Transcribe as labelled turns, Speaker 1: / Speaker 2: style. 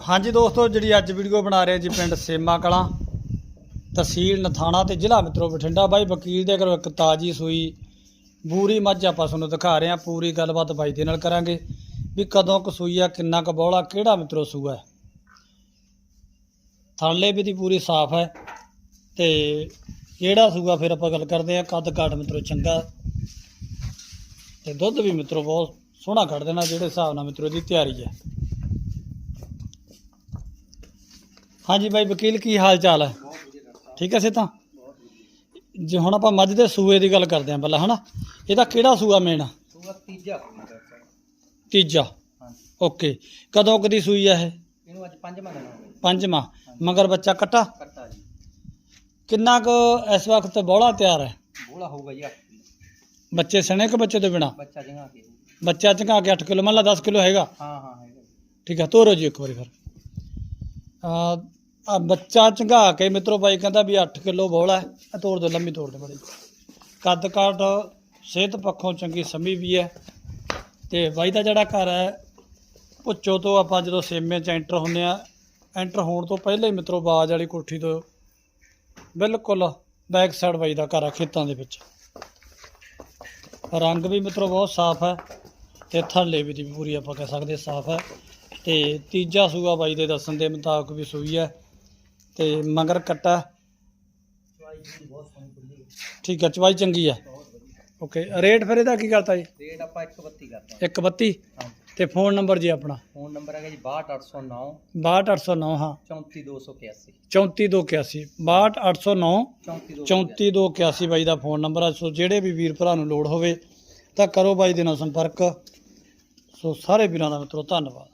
Speaker 1: ਹਾਂਜੀ ਦੋਸਤੋ, ਜਿਹੜੀ ਅੱਜ ਵੀਡੀਓ ਬਣਾ ਰਹੇ ਜੀ ਪਿੰਡ ਸੇਮਾ ਕਲਾਂ, ਤਹਿਸੀਲ ਨਥਾਣਾ ਤੇ ਜ਼ਿਲ੍ਹਾ ਮਿੱਤਰੋ ਬਠਿੰਡਾ। ਬਾਈ ਵਕੀਲ ਦੇ ਘਰੋਂ ਇੱਕ ਤਾਜੀ ਸੂਈ, ਬੂਰੀ ਮੱਝ ਆਪਾਂ ਤੁਹਾਨੂੰ ਦਿਖਾ ਰਹੇ ਹਾਂ। ਪੂਰੀ ਗੱਲਬਾਤ ਬਾਈ ਦੇ ਨਾਲ ਕਰਾਂਗੇ ਵੀ ਕਦੋਂ ਕੁ ਸੂਈ ਆ, ਕਿੰਨਾ ਕੁ ਬੌਲਾ, ਕਿਹੜਾ ਮਿੱਤਰੋ ਸੂਆ ਹੈ। ਥਾਲੇ ਵੀ ਦੀ ਪੂਰੀ ਸਾਫ਼ ਹੈ ਤੇ ਕਿਹੜਾ ਸੂਆ ਫਿਰ ਆਪਾਂ ਗੱਲ ਕਰਦੇ ਹਾਂ, ਕੱਦ ਕਾਠ ਮਿੱਤਰੋ ਚੰਗਾ। ਤੇ ਦੁੱਧ ਵੀ ਮਿੱਤਰੋ ਬਹੁਤ ਸੋਹਣਾ ਕੱਢ ਦੇਣਾ, ਜਿਹੜੇ ਹਿਸਾਬ ਨਾਲ ਮਿੱਤਰੋ ਦੀ ਤਿਆਰੀ ਹੈ। ਹਾਂਜੀ ਬਾਈ ਵਕੀਲ ਕੀ ਹਾਲ ਚਾਲ ਹੈ? ਠੀਕ ਹੈ ਸੇ ਤਾਂ ਜੇ ਹੁਣ ਆਪਾਂ ਮੱਝ ਦੇ ਸੂਏ ਦੀ ਗੱਲ ਕਰਦੇ ਹਾਂ ਪਹਿਲਾਂ ਹਨਾ? ਇਹਦਾ ਕਿਹੜਾ ਸੂਆ ਮੇਨ
Speaker 2: ਸੂਆ ਤੀਜਾ।
Speaker 1: ਤੀਜਾ।
Speaker 2: ਹਾਂਜੀ।
Speaker 1: ਓਕੇ। ਕਦੋਂ ਕਦੀ ਸੂਈ ਆ ਇਹ?
Speaker 2: ਇਹਨੂੰ ਅੱਜ ਪੰਜਵਾਂ ਦਿਨ ਹੋ ਗਿਆ।
Speaker 1: ਪੰਜਵਾਂ। ਮਗਰ ਬੱਚਾ ਕੱਟਾ?
Speaker 2: ਕੱਟਾ ਜੀ।
Speaker 1: ਕਿੰਨਾ ਕੁ ਇਸ ਵਕਤ ਬੋਲਾ ਤਿਆਰ ਹੈ?
Speaker 2: ਬੋਲਾ ਹੋਊਗਾ ਜੀ 8
Speaker 1: ਬੱਚੇ ਸਣੇ ਕਿ ਬੱਚੇ ਤੋਂ ਬਿਨਾ?
Speaker 2: ਬੱਚਾ ਜਗਾ ਕੇ।
Speaker 1: ਬੱਚਾ ਚੰਗਾ ਕੇ 8 ਕਿਲੋ ਮੰਨ ਲਾ 10 ਕਿਲੋ ਹੈਗਾ।
Speaker 2: ਹਾਂ ਹਾਂ ਹੈਗਾ।
Speaker 1: ਠੀਕ ਹੈ ਤੋਰੋ ਜੀ ਇੱਕ ਵਾਰੀ ਫਿਰ। ਆ ਆ ਬੱਚਾ ਚੰਗਾ ਕੇ ਮਿੱਤਰੋ ਬਾਈ ਕਹਿੰਦਾ ਵੀ 8 ਕਿਲੋ ਬੋਲਾ ਆ ਤੋੜ ਦੇ ਲੰਮੀ ਤੋੜ ਦੇ ਬੜੀ ਕੱਦ ਕਾਟ ਸਿਹਤ ਪੱਖੋਂ ਚੰਗੀ ਸਮੀ ਵੀ ਹੈ। ਤੇ ਬਾਈ ਦਾ ਜਿਹੜਾ ਘਰ ਹੈ ਪੁੱਚੋ ਤੋਂ ਆਪਾਂ ਜਦੋਂ ਸੇਮੇ ਚ ਐਂਟਰ ਹੁੰਦੇ ਆ ਐਂਟਰ ਹੋਣ ਤੋਂ ਪਹਿਲਾਂ ਹੀ ਮਿੱਤਰੋ ਬਾਜ ਵਾਲੀ ਕੋਠੀ ਤੋਂ ਬਿਲਕੁਲ ਬੈਕ ਸਾਈਡ ਬਾਈ ਦਾ ਘਰ ਆ ਖੇਤਾਂ ਦੇ ਵਿੱਚ। ਰੰਗ ਵੀ ਮਿੱਤਰੋ ਬਹੁਤ ਸਾਫ਼ ਹੈ ਤੇ ਥੱਲੇ ਵੀ ਦੀ ਪੂਰੀ ਆਪਾਂ ਕਹਿ ਸਕਦੇ ਸਾਫ਼ ਹੈ। ਤੇ ਤੀਜਾ ਸੂਆ ਬਾਈ ਦੇ ਦੱਸਣ ਦੇ ਮੁਤਾਬਕ ਵੀ ਸੂਈ ਹੈ। ਤੇ ਮਗਰ ਕੱਟਾ। ਠੀਕ ਹੈ ਚਵਾਈ ਚੰਗੀ
Speaker 2: ਵਧੀਆ
Speaker 1: ਓਕੇ ਰੇਟ ਫਿਰ ਇਹਦਾ ਕੀ ਕਰਤਾ ਜੀ?
Speaker 2: ਰੇਟ ਆਪਾਂ 132 ਕਰਦੇ ਹਾਂ
Speaker 1: 132
Speaker 2: ਹਾਂ।
Speaker 1: ਤੇ ਫੋਨ ਨੰਬਰ ਜੀ ਆਪਣਾ?
Speaker 2: ਫੋਨ ਨੰਬਰ ਹੈਗਾ ਜੀ 62809
Speaker 1: 62809 ਹਾਂ
Speaker 2: 34281
Speaker 1: 34281 62809
Speaker 2: 34281
Speaker 1: 34281 ਬਾਈ ਦਾ ਫੋਨ ਨੰਬਰ ਆ। ਸੋ ਜਿਹੜੇ ਵੀ ਵੀਰ ਭਰਾ ਨੂੰ ਲੋੜ ਹੋਵੇ ਤਾਂ ਕਰੋ ਬਾਈ ਦੇ ਨਾਲ ਸੰਪਰਕ। ਸੋ ਸਾਰੇ ਵੀਰਾਂ ਦਾ ਮਿੱਤਰੋ ਧੰਨਵਾਦ।